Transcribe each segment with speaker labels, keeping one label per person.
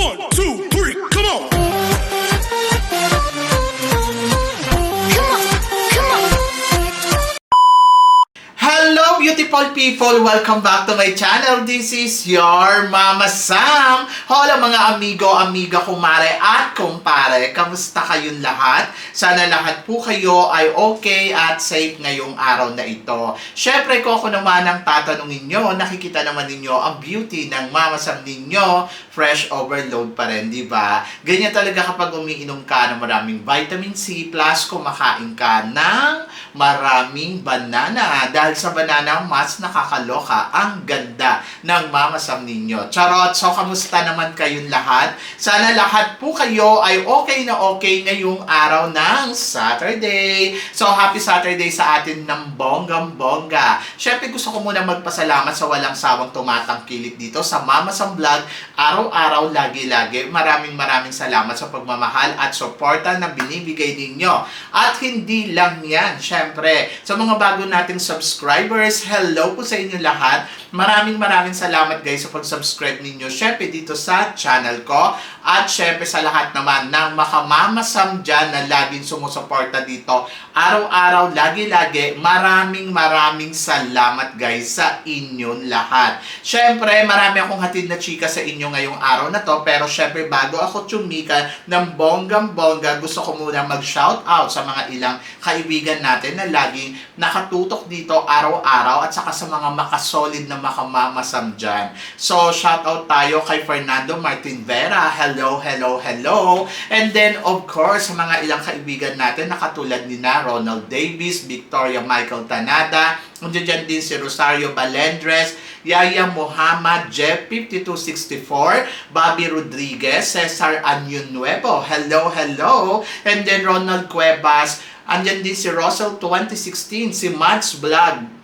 Speaker 1: One, two,
Speaker 2: beautiful people! Welcome back to my channel. This is your Mama Sam. Hola mga amigo, amiga, kumare at kumpare. Kamusta kayong lahat? Sana lahat po kayo ay okay at safe ngayong araw na ito. Syempre ko ako naman ang tatanungin nyo, nakikita naman ninyo ang beauty ng Mama Sam ninyo. Fresh overload pa rin, di ba? Ganyan talaga kapag umiinom ka ng maraming vitamin C plus kumakain ka ng maraming banana. Dahil sa banana, mas nakakaloka ang ganda ng mamasam ninyo. Charot! So, kamusta naman kayong lahat? Sana lahat po kayo ay okay na okay ngayong araw ng Saturday. So, happy Saturday sa atin ng bonggang-bongga. Siyempre, gusto ko muna magpasalamat sa walang sawang tumatangkilik dito sa Mamasam Vlog. Araw-araw, lagi-lagi. Maraming maraming salamat sa pagmamahal at suporta na binibigay ninyo. At hindi lang yan, syempre, sa mga bago nating subscribers, hello po sa inyo lahat. Maraming maraming salamat guys sa pag-subscribe ninyo. Syempre dito sa channel ko. At syempre sa lahat naman ng makamamasam dyan na laging sumusuporta dito. Araw-araw, lagi-lagi, maraming maraming salamat guys sa inyong lahat. Syempre, marami akong hatid na chika sa inyo ngayong araw na to. Pero syempre, bago ako tumika ng bonggang-bongga, gusto ko muna mag-shout out sa mga ilang kaibigan natin na laging nakatutok dito araw-araw at saka sa mga makasolid na makamamasam dyan. So, shout out tayo kay Fernando Martin Vera. Hello, hello, hello. And then, of course, sa mga ilang kaibigan natin na katulad ni na Ronald Davis, Victoria Michael Tanada, Nandiyan dyan din si Rosario Balendres, Yaya Muhammad, Jeff 5264, Bobby Rodriguez, Cesar Anyun Nuevo. Hello, hello. And then Ronald Cuevas. Andyan din si Russell 2016, si Mads Vlog,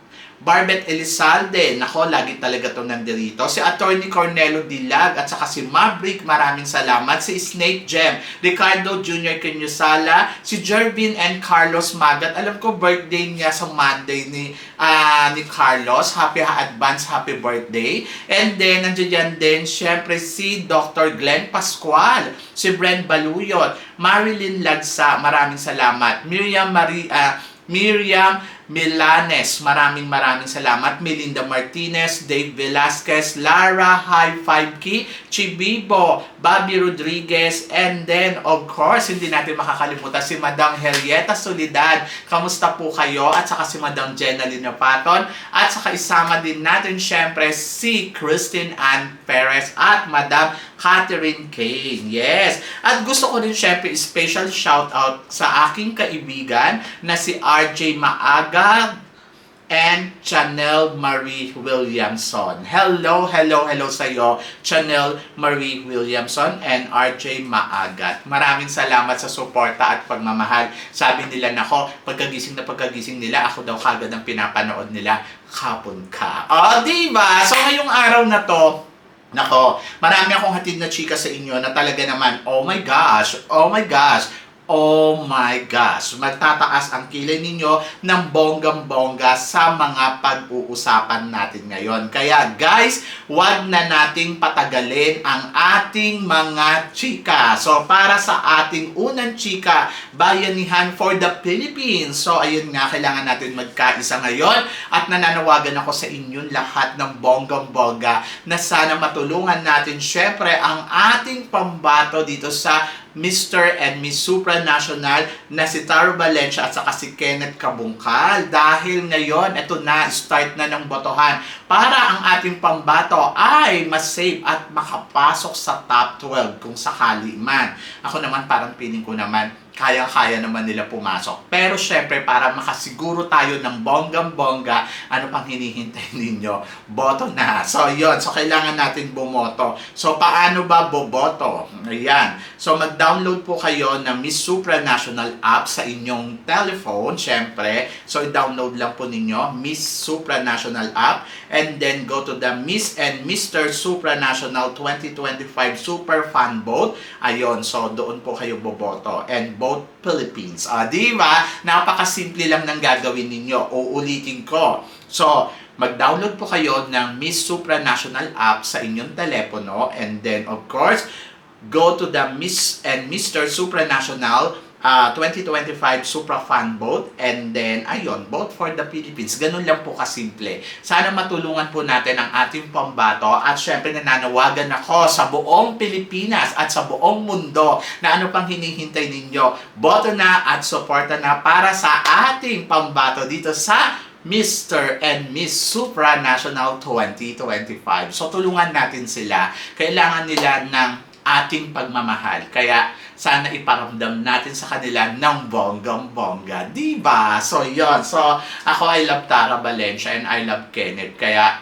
Speaker 2: Barbet Elizalde, nako, lagi talaga itong nandirito. Si Attorney Cornelo Dilag at saka si Maverick, maraming salamat. Si Snake Gem, Ricardo Jr. Kenyusala, si Jervin and Carlos Magat. Alam ko, birthday niya sa Monday ni, ah, ni Carlos. Happy advance, happy birthday. And then, nandiyan din, syempre, si Dr. Glenn Pascual, si Brent Baluyot, Marilyn Lagsa, maraming salamat. Miriam Marie, ah, Miriam Milanes, maraming maraming salamat. Melinda Martinez, Dave Velasquez, Lara High Five Key, Chibibo, Bobby Rodriguez, and then of course, hindi natin makakalimutan si Madam Helieta Solidad. Kamusta po kayo? At saka si Madam Jenna Paton. At saka isama din natin syempre si Christine Ann Perez at Madam Catherine Kane. Yes! At gusto ko din syempre special shout out sa aking kaibigan na si RJ Maaga and Chanel Marie Williamson. Hello, hello, hello sa iyo, Chanel Marie Williamson and RJ Maagat. Maraming salamat sa suporta at pagmamahal. Sabi nila nako, pagkagising na pagkagising nila, ako daw kagad ang pinapanood nila, kapon ka. O, di ba? So, ngayong araw na to, Nako, marami akong hatid na chika sa inyo na talaga naman, oh my gosh, oh my gosh, Oh my gosh, magtataas ang kilay ninyo ng bonggang-bongga sa mga pag-uusapan natin ngayon. Kaya guys, wag na nating patagalin ang ating mga chika. So para sa ating unang chika, bayanihan for the Philippines. So ayun nga, kailangan natin magkaisa ngayon at nananawagan ako sa inyong lahat ng bonggang-bongga na sana matulungan natin syempre ang ating pambato dito sa Mr. and Miss Supranational na si Taro Valencia at saka si Kenneth Kabungkal. Dahil ngayon, ito na, start na ng botohan para ang ating pambato ay mas safe at makapasok sa top 12 kung sakali man. Ako naman parang piling ko naman kaya-kaya naman nila pumasok. Pero syempre, para makasiguro tayo ng bonggang-bongga, ano pang hinihintay ninyo? Boto na. So, yon So, kailangan natin bumoto. So, paano ba boboto? Ayan. So, mag-download po kayo ng Miss Supranational app sa inyong telephone, syempre. So, i-download lang po ninyo, Miss Supranational app. And then, go to the Miss and Mr. Supranational 2025 Super Fan Vote. Ayun. So, doon po kayo boboto. And both Philippines. Ah, di ba? Napakasimple lang ng gagawin ninyo. Uulitin ko. So, mag-download po kayo ng Miss Supranational app sa inyong telepono and then of course, go to the Miss and Mr. Supranational uh, 2025 Supra Fan Boat and then ayun, Boat for the Philippines. Ganun lang po kasimple. Sana matulungan po natin ang ating pambato at syempre nananawagan ako sa buong Pilipinas at sa buong mundo na ano pang hinihintay ninyo. Boto na at suporta na para sa ating pambato dito sa Mr. and Miss Supranational 2025. So tulungan natin sila. Kailangan nila ng ating pagmamahal. Kaya sana iparamdam natin sa kanila ng bonggang-bongga. Di ba? So, yon So, ako I love Tara Valencia and I love Kenneth. Kaya,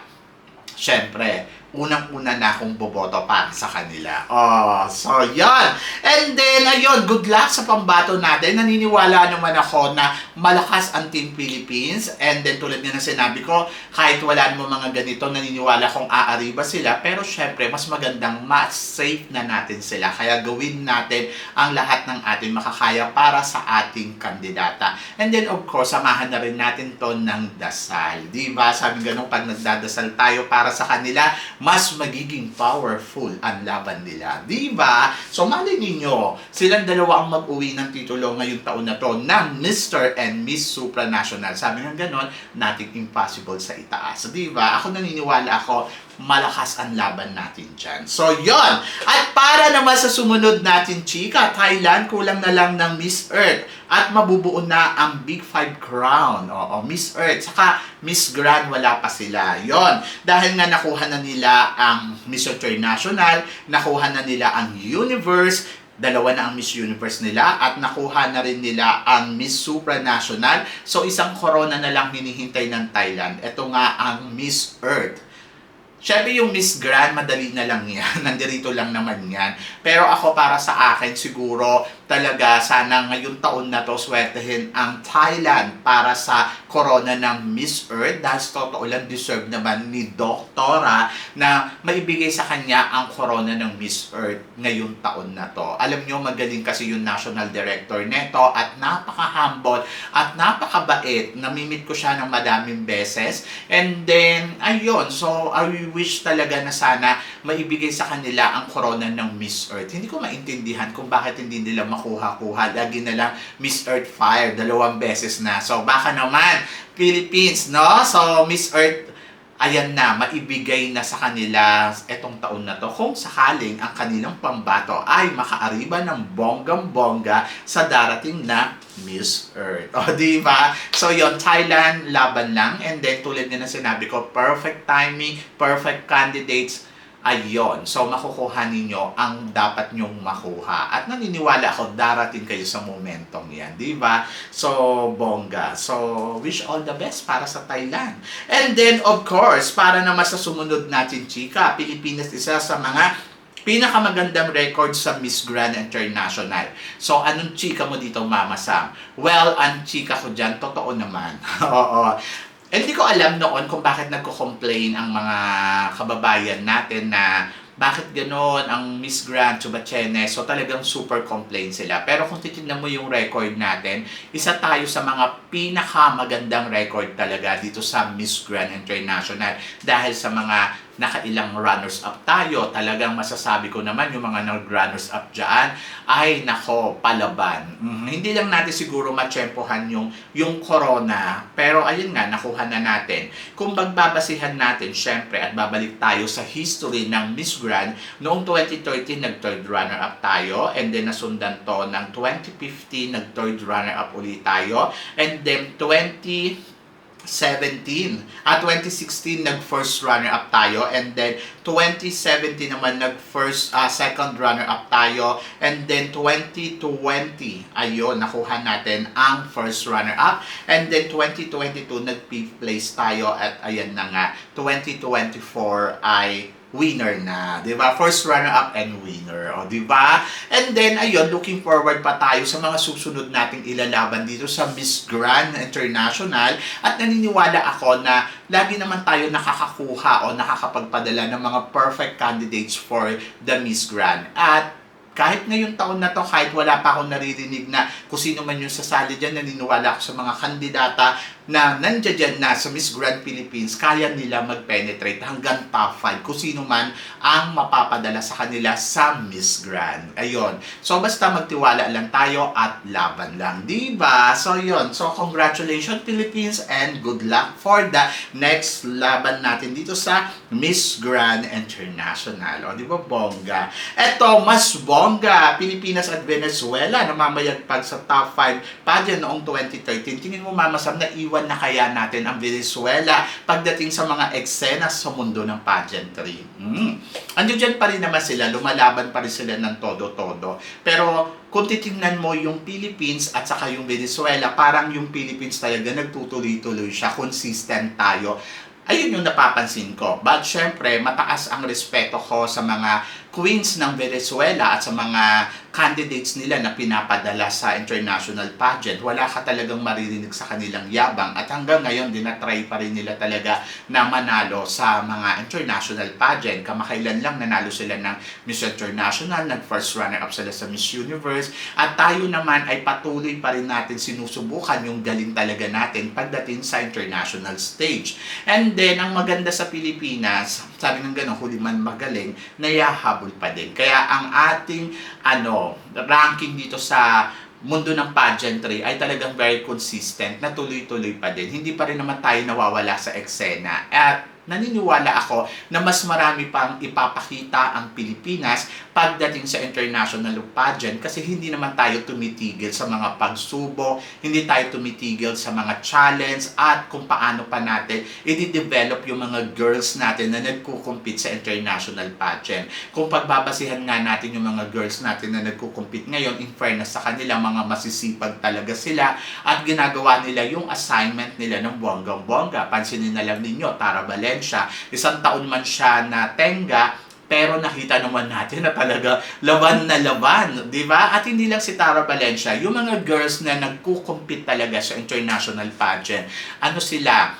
Speaker 2: syempre, unang-una na akong boboto para sa kanila. Oh, so yon. And then, ayun, good luck sa pambato natin. Naniniwala naman ako na malakas ang Team Philippines. And then, tulad nga na sinabi ko, kahit wala naman mga ganito, naniniwala kong aariba sila. Pero syempre, mas magandang mas safe na natin sila. Kaya gawin natin ang lahat ng ating makakaya para sa ating kandidata. And then, of course, samahan na rin natin to ng dasal. Di ba? Sabi ganun, pag nagdadasal tayo para sa kanila, mas magiging powerful ang laban nila. Di ba? So, malay ninyo, silang dalawa ang mag-uwi ng titulo ngayong taon na to ng Mr. and Miss Supranational. Sabi nga ganon, nothing impossible sa itaas. Di ba? Ako naniniwala ako, malakas ang laban natin dyan. So, yon At para naman sa sumunod natin, chika, Thailand, kulang na lang ng Miss Earth. At mabubuo na ang Big Five Crown. Oo, Miss Earth. Saka Miss Grand, wala pa sila. yon Dahil nga nakuha na nila ang Miss International, nakuha na nila ang Universe, dalawa na ang Miss Universe nila at nakuha na rin nila ang Miss Supranational. So isang corona na lang hinihintay ng Thailand. Ito nga ang Miss Earth. Siyempre yung Miss Grand, madali na lang yan. Nandirito lang naman yan. Pero ako para sa akin, siguro talaga sana ngayong taon na to swertehin ang Thailand para sa corona ng Miss Earth. Dahil sa totoo lang, deserve naman ni Doktora na maibigay sa kanya ang corona ng Miss Earth ngayong taon na to. Alam nyo, magaling kasi yung national director neto at napaka-humble at napakabait. Namimit ko siya ng madaming beses. And then, ayun, so I wish talaga na sana maibigay sa kanila ang corona ng Miss Earth. Hindi ko maintindihan kung bakit hindi nila makuha-kuha. Lagi na lang Miss Earth Fire, dalawang beses na. So baka naman, Philippines, no? So Miss Earth, ayan na, maibigay na sa kanila etong taon na to kung sakaling ang kanilang pambato ay makaariba ng bonggang-bongga sa darating na Miss Earth. O, di ba? So, yon Thailand, laban lang. And then, tulad nga na sinabi ko, perfect timing, perfect candidates, Ayon. So, makukuha ninyo ang dapat nyong makuha. At naniniwala ako, darating kayo sa momentong yan. Di ba? So, bongga. So, wish all the best para sa Thailand. And then, of course, para naman sa sumunod natin, chika, Pilipinas isa sa mga pinakamagandang record sa Miss Grand International. So, anong chika mo dito, Mama Sam? Well, ang chika ko dyan, totoo naman. Oo. Hindi ko alam noon kung bakit nagko-complain ang mga kababayan natin na bakit ganon ang Miss Grand Chubachene. So talagang super complain sila. Pero kung titignan mo yung record natin, isa tayo sa mga pinakamagandang record talaga dito sa Miss Grand International. Dahil sa mga nakailang runners up tayo, talagang masasabi ko naman yung mga nag-runners up dyan, ay nako, palaban. Mhm, Hindi lang natin siguro matsyempohan yung, yung corona, pero ayun nga, nakuha na natin. Kung magbabasihan natin, syempre, at babalik tayo sa history ng Miss Grand, noong 2013, nag-third runner-up tayo, and then nasundan to ng 2015, nag-third runner-up ulit tayo, and then 20 17. At 2016 nag first runner up tayo. And then 2017 naman nag first uh, second runner up tayo. And then 2020 ayun nakuha natin ang first runner up and then 2022 nag fifth place tayo. At ayan na nga 2024 ay winner na, 'di ba? First runner up and winner, 'di ba? And then ayun, looking forward pa tayo sa mga susunod nating ilalaban dito sa Miss Grand International at naniniwala ako na lagi naman tayo nakakakuha o nakakapagpadala ng mga perfect candidates for the Miss Grand. At kahit ngayong taon na to, kahit wala pa akong naririnig na kung sino man yung sasali dyan, naniniwala ako sa mga kandidata na nandiyan na sa Miss Grand Philippines, kaya nila mag-penetrate hanggang top 5 kung sino man ang mapapadala sa kanila sa Miss Grand. Ayun. So, basta magtiwala lang tayo at laban lang. di ba? So, yun. So, congratulations Philippines and good luck for the next laban natin dito sa Miss Grand International. O, di ba, bongga? Eto, mas bongga. Pilipinas at Venezuela namamayagpag sa top 5 pageant noong 2013. Tingin mo, Mama Sam, na iwan na kaya natin ang Venezuela pagdating sa mga eksena sa mundo ng pageantry. Hmm. Andiyan dyan pa rin naman sila, lumalaban pa rin sila ng todo-todo. Pero kung titingnan mo yung Philippines at saka yung Venezuela, parang yung Philippines talaga nagtutuloy-tuloy siya, consistent tayo. Ayun yung napapansin ko. But syempre, mataas ang respeto ko sa mga queens ng Venezuela at sa mga candidates nila na pinapadala sa international pageant. Wala ka talagang maririnig sa kanilang yabang at hanggang ngayon dinatry pa rin nila talaga na manalo sa mga international pageant. Kamakailan lang nanalo sila ng Miss International, nag first runner-up sila sa Miss Universe at tayo naman ay patuloy pa rin natin sinusubukan yung galing talaga natin pagdating sa international stage. And then, ang maganda sa Pilipinas, sabi ng gano'n, huli man magaling, nayahabol pa din. Kaya ang ating ano, ranking dito sa mundo ng pageantry ay talagang very consistent na tuloy-tuloy pa din. Hindi pa rin naman tayo nawawala sa eksena. At naniniwala ako na mas marami pang ipapakita ang Pilipinas pagdating sa international pageant kasi hindi naman tayo tumitigil sa mga pagsubok, hindi tayo tumitigil sa mga challenge at kung paano pa natin i-develop yung mga girls natin na nagkukumpit sa international pageant. Kung pagbabasihan nga natin yung mga girls natin na nagkukumpit ngayon, in fairness sa kanila, mga masisipag talaga sila at ginagawa nila yung assignment nila ng bonggang-bongga. Pansinin na lang ninyo, Tara Valencia, isang taon man siya na tenga, pero nakita naman natin na talaga laban na laban, di ba? At hindi lang si Tara Valencia, yung mga girls na nagkukumpit talaga sa international pageant, ano sila,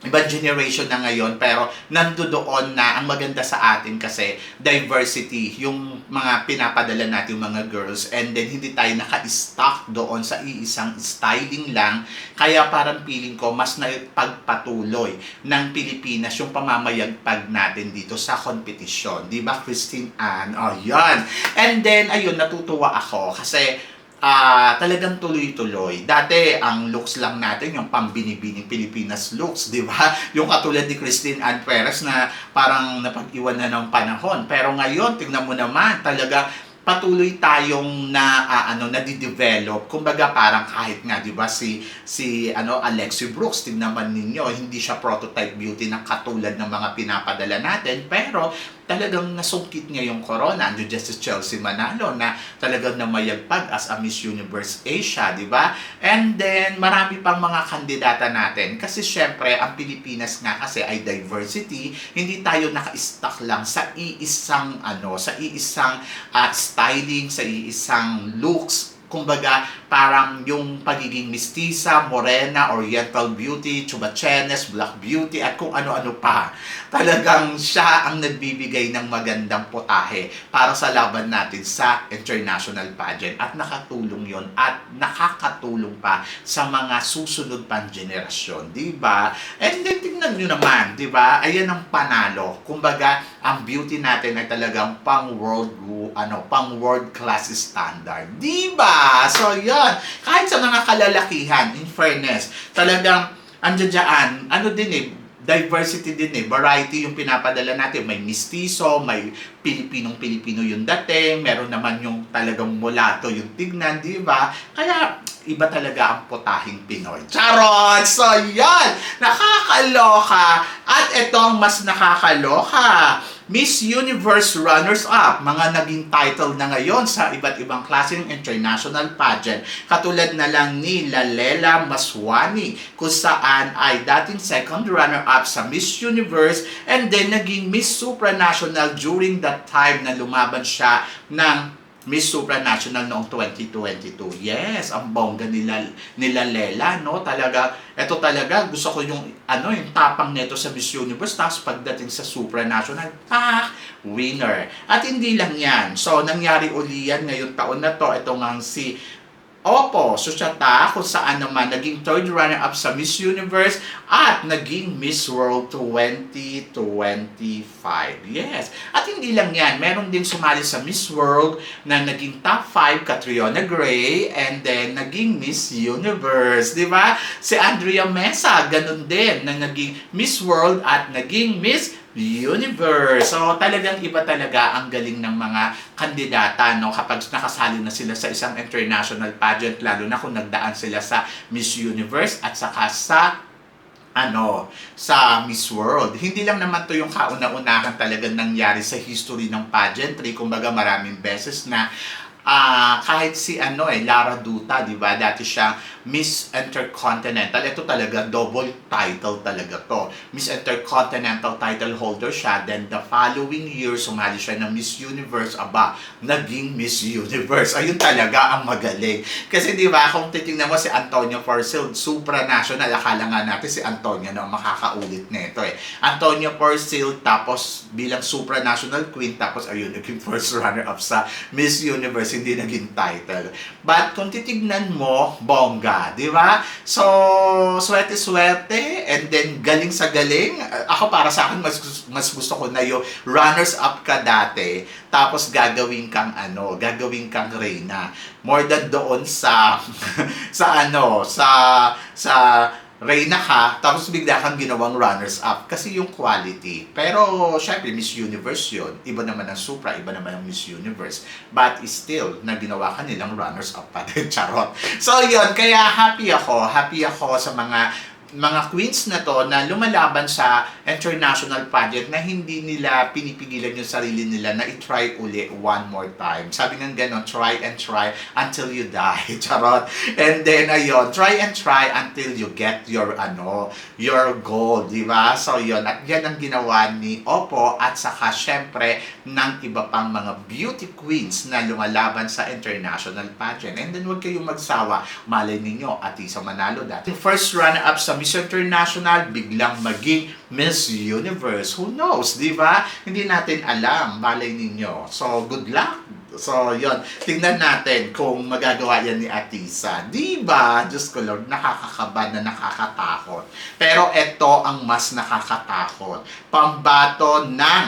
Speaker 2: ibang generation na ngayon pero nandoon na ang maganda sa atin kasi diversity yung mga pinapadala natin mga girls. And then hindi tayo naka-stock doon sa iisang styling lang. Kaya parang feeling ko mas naipagpatuloy ng Pilipinas yung pamamayagpag natin dito sa competition. Di ba Christine Ann? Oh yan and then ayun natutuwa ako kasi ah talagang tuloy-tuloy. Dati, ang looks lang natin, yung pambinibining Pilipinas looks, di ba? Yung katulad ni Christine Ann Perez na parang napag-iwan na ng panahon. Pero ngayon, tingnan mo naman, talaga patuloy tayong na ah, ano nadidevelop kumbaga parang kahit nga 'di ba si si ano Alexi Brooks tingnan man ninyo hindi siya prototype beauty ng katulad ng mga pinapadala natin pero talagang nasungkit niya yung corona. Ando dyan si Chelsea Manalo na talagang namayagpag as a Miss Universe Asia, di ba? And then, marami pang mga kandidata natin. Kasi syempre, ang Pilipinas nga kasi ay diversity. Hindi tayo naka-stuck lang sa iisang, ano, sa iisang uh, styling, sa iisang looks kumbaga, parang yung pagiging mistisa, morena, oriental beauty, chubachenes, black beauty, at kung ano-ano pa. Talagang siya ang nagbibigay ng magandang potahe para sa laban natin sa international pageant. At nakatulong yon at nakakatulong pa sa mga susunod pang generasyon. di ba? And then, tingnan nyo naman, di ba? Ayan ang panalo. Kumbaga, ang beauty natin ay talagang pang world ano, pang world class standard. Di ba? So, yun. Kahit sa mga kalalakihan, in fairness, talagang andyan dyan, ano din eh, diversity din eh, variety yung pinapadala natin. May mistiso, may Pilipinong-Pilipino yung dating, meron naman yung talagang mulato yung tignan, di ba? Kaya, iba talaga ang potahing Pinoy. Charot! So, yan! Nakakaloka! At itong mas nakakaloka, Miss Universe Runners-Up, mga naging title na ngayon sa iba't ibang klaseng international pageant. Katulad na lang ni Lalela Maswani, kung saan ay dating second runner-up sa Miss Universe and then naging Miss Supranational during that time na lumaban siya ng Miss Supranational noong 2022. Yes, ang bongga nila, nila Lela, no? Talaga, eto talaga, gusto ko yung, ano, yung tapang nito sa Miss Universe. Tapos pagdating sa Supranational, ah, winner. At hindi lang yan. So, nangyari uli yan ngayong taon na to. Ito nga si Opo, Susyata, kung saan naman naging third runner-up sa Miss Universe at naging Miss World 2025. Yes. At hindi lang yan, meron din sumali sa Miss World na naging top 5, Catriona Gray, and then naging Miss Universe. Di ba? Si Andrea Mesa, ganun din, na naging Miss World at naging Miss Universe. So, talagang iba talaga ang galing ng mga kandidata no kapag nakasali na sila sa isang international pageant lalo na kung nagdaan sila sa Miss Universe at saka sa ano, sa Miss World. Hindi lang naman to yung kauna-unahan talaga nangyari sa history ng pageantry. Kumbaga maraming beses na ah kahit si ano eh, Lara Duta, di ba? Dati siya Miss Intercontinental. Ito talaga, double title talaga to. Miss Intercontinental title holder siya. Then the following year, sumali siya ng Miss Universe. Aba, naging Miss Universe. Ayun talaga ang magaling. Kasi di ba, kung titingnan mo si Antonio Porcel, supranational. Akala nga natin si Antonio na makakaulit nito eh. Antonio Porcel, tapos bilang supranational queen, tapos ayun, naging first runner-up sa Miss Universe, hindi naging title. But kung titignan mo, bongga, di ba? So, swerte-swerte, and then galing sa galing. Ako para sa akin, mas, mas gusto ko na yung runners-up ka dati, tapos gagawin kang ano, gagawin kang Reyna. More than doon sa, sa ano, sa, sa Reyna ka, tapos bigla kang ginawang runners-up kasi yung quality. Pero, syempre, Miss Universe yun. Iba naman ang Supra, iba naman ang Miss Universe. But still, na ginawa ka nilang runners-up pa din. Charot. So, yun. Kaya happy ako. Happy ako sa mga mga queens na to na lumalaban sa international pageant na hindi nila pinipigilan yung sarili nila na i-try uli one more time. Sabi nga ganon, try and try until you die. Charot. And then, ayun, try and try until you get your, ano, your goal, di ba? So, yun. At yan ang ginawa ni Oppo at saka, syempre, ng iba pang mga beauty queens na lumalaban sa international pageant. And then, huwag kayong magsawa. Malay ninyo, Atisa Manalo dati. First runner-up sa Miss International, biglang maging Miss Universe. Who knows, di ba? Hindi natin alam. Malay ninyo. So, good luck. So, yon Tingnan natin kung magagawa yan ni Atisa. Di ba? Diyos ko Lord, nakakakaba na nakakatakot. Pero ito ang mas nakakatakot. Pambato ng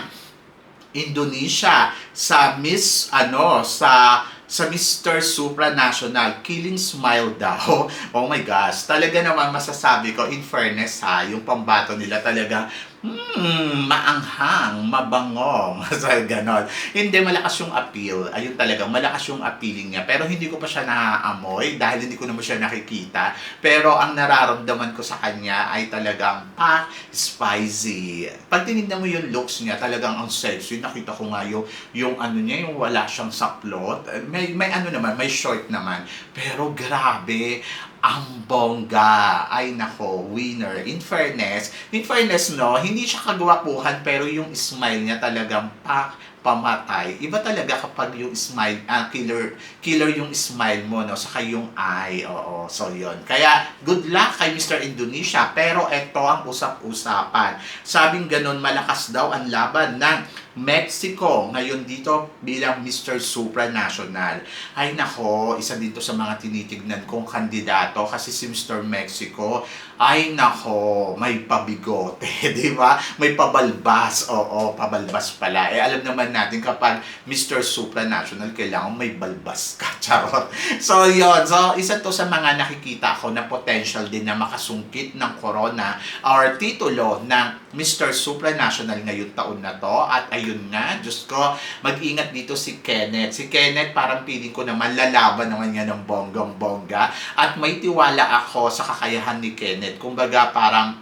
Speaker 2: Indonesia sa Miss ano sa sa Mr. Supranational, Killing Smile daw. Oh my gosh, talaga naman masasabi ko, in fairness ha, yung pambato nila talaga, hmm, maanghang, mabangong, sa ganon. Hindi, malakas yung appeal. Ayun talaga, malakas yung appealing niya. Pero hindi ko pa siya naaamoy dahil hindi ko naman siya nakikita. Pero ang nararamdaman ko sa kanya ay talagang, ah, spicy. Pag tinignan mo yung looks niya, talagang ang sexy. Nakita ko nga yung, yung ano niya, yung wala siyang saplot. May, may ano naman, may short naman. Pero grabe, ang bongga. Ay nako, winner. In fairness, in fairness no, hindi siya kagwapuhan pero yung smile niya talagang pak pamatay. Iba talaga kapag yung smile, ah, killer, killer yung smile mo, no? Saka yung eye, oo. So, yun. Kaya, good luck kay Mr. Indonesia. Pero ito ang usap-usapan. Sabing ganun, malakas daw ang laban ng Mexico ngayon dito bilang Mr. Supranational. Ay nako, isa dito sa mga tinitignan kong kandidato kasi si Mr. Mexico, ay nako, may pabigote, di ba? May pabalbas, oo, pabalbas pala. Eh alam naman natin kapag Mr. Supranational, kailangan may balbas ka, charot. So yon so isa to sa mga nakikita ko na potential din na makasungkit ng corona or titulo ng Mr. Supranational ngayong taon na to at ayun nga, Diyos ko, mag-ingat dito si Kenneth. Si Kenneth parang piling ko naman lalaban naman niya ng bonggang-bongga at may tiwala ako sa kakayahan ni Kenneth. Kumbaga parang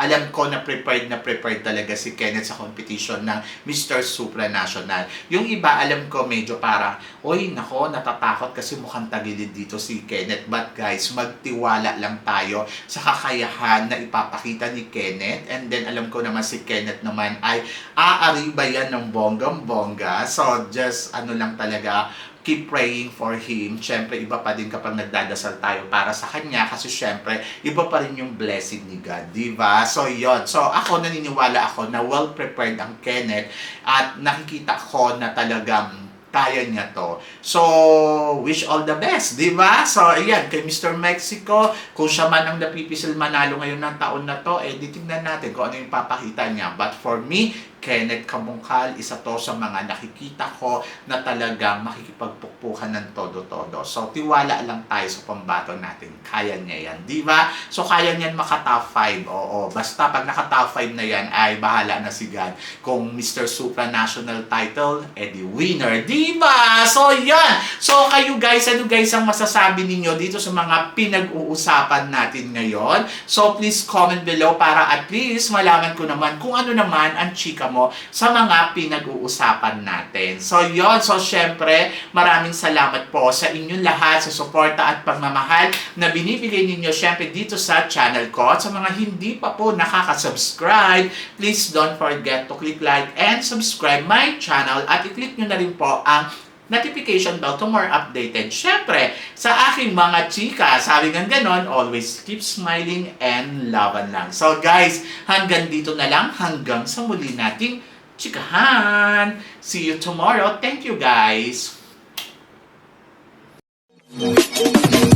Speaker 2: alam ko na prepared na prepared talaga si Kenneth sa competition ng Mr. Supranational. Yung iba, alam ko medyo para, oy, nako, natatakot kasi mukhang tagilid dito si Kenneth. But guys, magtiwala lang tayo sa kakayahan na ipapakita ni Kenneth. And then, alam ko naman si Kenneth naman ay aariba yan ng bonggang-bongga. So, just ano lang talaga, keep praying for him. Siyempre, iba pa din kapag nagdadasal tayo para sa kanya kasi siyempre, iba pa rin yung blessing ni God, di ba? So, yon So, ako naniniwala ako na well-prepared ang Kenneth at nakikita ko na talagang kaya niya to. So, wish all the best, di ba? So, ayan, kay Mr. Mexico, kung siya man ang napipisil manalo ngayon ng taon na to, eh, di tignan natin kung ano yung papakita niya. But for me, Kenneth Kabungkal, isa to sa mga nakikita ko na talagang makikipagpukpukan ng todo-todo. So, tiwala lang tayo sa pambato natin. Kaya niya yan, di ba? So, kaya niyan maka-top 5. Oo, basta pag naka-top 5 na yan, ay bahala na si God. Kung Mr. Supranational title, edi winner, di ba? So, yan. So, kayo guys, ano guys ang masasabi ninyo dito sa mga pinag-uusapan natin ngayon? So, please comment below para at least malaman ko naman kung ano naman ang chika mo sa mga pinag-uusapan natin. So, yon So, syempre, maraming salamat po sa inyong lahat sa suporta at pagmamahal na binibigay ninyo syempre dito sa channel ko. At sa mga hindi pa po nakaka-subscribe, please don't forget to click like and subscribe my channel at i-click nyo na rin po ang notification bell to more updated. Siyempre, sa aking mga chika, sabi nga ganon, always keep smiling and laban lang. So guys, hanggang dito na lang, hanggang sa muli nating chikahan. See you tomorrow. Thank you guys. Thank you.